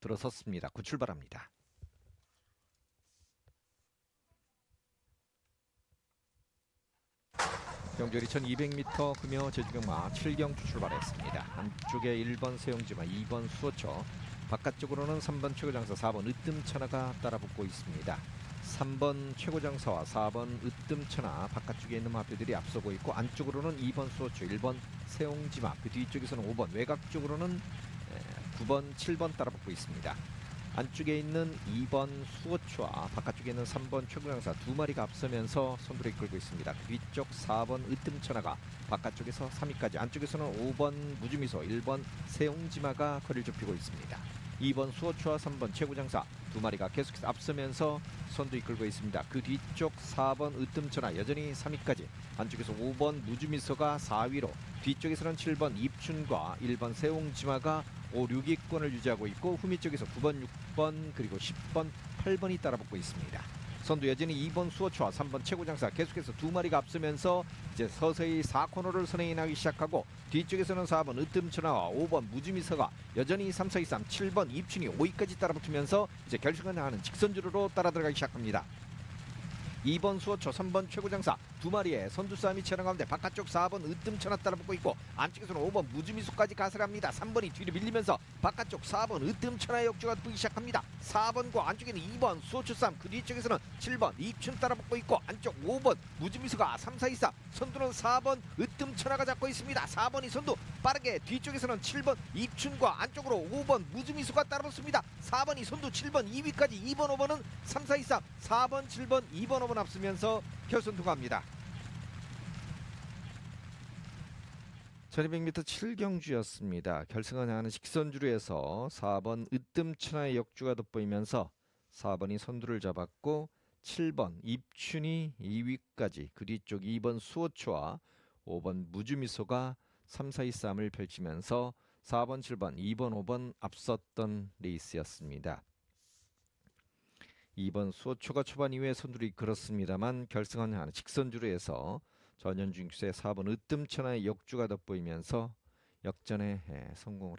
들어섰습니다. 구출발합니다. 경주리 1200m 금요 제주경마 7경주 출발했습니다. 안쪽에 1번 세용지마 2번 수호처 바깥쪽으로는 3번 최고장사 4번 으뜸천하가 따라붙고 있습니다. 3번 최고장사와 4번 으뜸천하 바깥쪽에 있는 마표들이 앞서고 있고 안쪽으로는 2번 수호처 1번 세용지마 그 뒤쪽에서는 5번 외곽 쪽으로는 에, 9번 7번 따라붙고 있습니다. 안쪽에 있는 2번 수호초와 바깥쪽에 있는 3번 최고장사 두 마리가 앞서면서 선두를 이끌고 있습니다. 그 뒤쪽 4번 으뜸천하가 바깥쪽에서 3위까지 안쪽에서는 5번 무주미소 1번 세용지마가 거리를 좁히고 있습니다. 2번 수호초와 3번 최고장사 두 마리가 계속해서 앞서면서 선두 이끌고 있습니다. 그 뒤쪽 4번 으뜸천하 여전히 3위까지 안쪽에서 5번 무주미소가 4위로 뒤쪽에서는 7번 입춘과 1번 세용지마가 5, 6위권을 유지하고 있고 후미 쪽에서 9번, 6번 그리고 10번, 8번이 따라붙고 있습니다. 선두 여전히 2번 수호초와 3번 최고장사 계속해서 두 마리가 앞서면서 이제 서서히 4코너를 선행하기 시작하고 뒤쪽에서는 4번 으뜸천하와 5번 무주미서가 여전히 3, 4, 2, 3, 7번 입춘이 5위까지 따라붙으면서 이제 결승을 하는 직선주로로 따라 들어가기 시작합니다. 2번 수호초, 3번 최고장사 두 마리의 선두 싸움이 치열한 가운데 바깥쪽 4번 으뜸천하 따라붙고 있고 안쪽에서는 5번 무주미수까지 가설합니다. 3번이 뒤로 밀리면서 바깥쪽 4번 으뜸천하의 역주가 붙기 시작합니다. 4번과 안쪽에는 2번 수호초 싸움 그 뒤쪽에서는 7번 입춘 따라붙고 있고 안쪽 5번 무주미수가 3, 4, 2, 3 선두는 4번 으뜸천하가 잡고 있습니다. 4번이 선두 빠르게 뒤쪽에서는 7번 입춘과 안쪽으로 5번 무주미수가 따라붙습니다. 4번이 선두 7번 2위까지 2번 5번은 3, 4, 2, 3 4번 7번 2번 5번 앞서면서 결선 통과합니다. 1200m 7경주였습니다. 결승을 향하는 직선주로에서 4번 으뜸천하의 역주가 돋보이면서 4번이 선두를 잡았고 7번 입춘이 2위까지 그 뒤쪽 2번 수호초와 5번 무주미소가 3, 4, 2 싸움을 펼치면서 4번, 7번, 2번, 5번 앞섰던 레이스였습니다. 2번 수호초가 초반 이후에 선두를 이끌었습니다만 결승은 하는 직선주로에서 전현중 주의 4번 으뜸천하의 역주가 돋보이면서 역전에 예, 성공을 했.